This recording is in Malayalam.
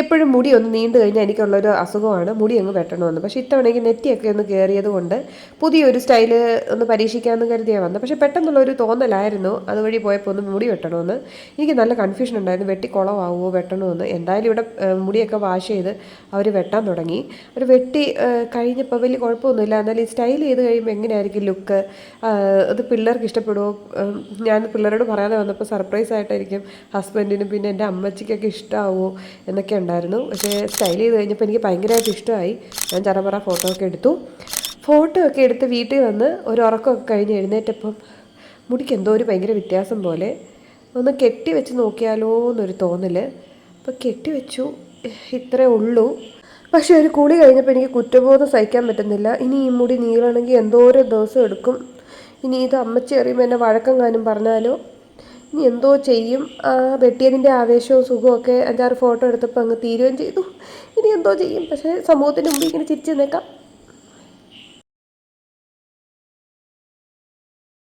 എപ്പോഴും മുടി ഒന്ന് നീണ്ടു കഴിഞ്ഞാൽ എനിക്കുള്ളൊരു അസുഖമാണ്. മുടി അങ്ങ് വെട്ടണമെന്ന്. പക്ഷേ ഇത്തവണയ്ക്ക് നെറ്റിയൊക്കെ ഒന്ന് കയറിയത് കൊണ്ട് പുതിയൊരു സ്റ്റൈൽ ഒന്ന് പരീക്ഷിക്കാമെന്ന് കരുതിയാൽ വന്നത്. പക്ഷേ പെട്ടെന്നുള്ളൊരു തോന്നലായിരുന്നു. അതുവഴി പോയപ്പോൾ ഒന്ന് മുടി വെട്ടണമെന്ന്. എനിക്ക് നല്ല കൺഫ്യൂഷൻ ഉണ്ടായിരുന്നു. വെട്ടി കുളമാവുമോ വെട്ടണമെന്ന്. എന്തായാലും ഇവിടെ മുടിയൊക്കെ വാഷ് ചെയ്ത് അവർ വെട്ടാൻ തുടങ്ങി. അവർ വെട്ടി കഴിഞ്ഞപ്പോൾ വലിയ കുഴപ്പമൊന്നുമില്ല. എന്നാൽ ഈ സ്റ്റൈൽ ചെയ്ത് കഴിയുമ്പോൾ എങ്ങനെയായിരിക്കും ലുക്ക് അത് പിള്ളേർക്ക് ഇഷ്ടപ്പെടുമോ ഞാൻ പിള്ളേരോട് പറയാതെ വന്നപ്പോൾ സർപ്രൈസ് ആയിട്ടായിരിക്കും ഹസ്ബൻഡിനും പിന്നെ എന്റെ അമ്മച്ചിക്കൊക്കെ ഇഷ്ടമാവുമോ എന്നൊക്കെ ഉണ്ടായിരുന്നു. പക്ഷേ സ്റ്റൈൽ ചെയ്ത് കഴിഞ്ഞപ്പോൾ എനിക്ക് ഭയങ്കരമായിട്ട് ഇഷ്ടമായി. ഞാൻ ചറപറ ഫോട്ടോ ഒക്കെ എടുത്തു. ഫോട്ടോ ഒക്കെ എടുത്ത് വീട്ടിൽ വന്ന് ഒരു ഉറക്കമൊക്കെ കഴിഞ്ഞ് എഴുന്നേറ്റപ്പം മുടിക്ക് എന്തോ ഒരു ഭയങ്കര വ്യത്യാസം പോലെ ഒന്ന് കെട്ടി വെച്ച് നോക്കിയാലോ എന്നൊരു തോന്നൽ അപ്പോൾ കെട്ടി വെച്ചു. ഇത്രേ ഉള്ളൂ. പക്ഷേ ഒരു കുളി കഴിഞ്ഞപ്പോൾ എനിക്ക് കുറ്റബോധം സഹിക്കാൻ പറ്റുന്നില്ല. ഇനി ഈ മുടി നീളണമെങ്കിൽ എന്തോരം ദിവസം എടുക്കും. ഇനി ഇത് അമ്മച്ചി അറിയുമ്പോൾ എന്നെ വഴക്കം കാണും പറഞ്ഞാലോ? ഇനി എന്തോ ചെയ്യും. വെട്ടിയതിന്റെ ആവേശവും സുഖവും ഒക്കെ അഞ്ചാറ് ഫോട്ടോ എടുത്തപ്പോൾ അങ്ങ് തീരുകയും ചെയ്തു. ഇനി എന്തോ ചെയ്യും. പക്ഷേ സമൂഹത്തിന് മുമ്പിൽ ഇങ്ങനെ ചിരിച്ച് നിൽക്കാം.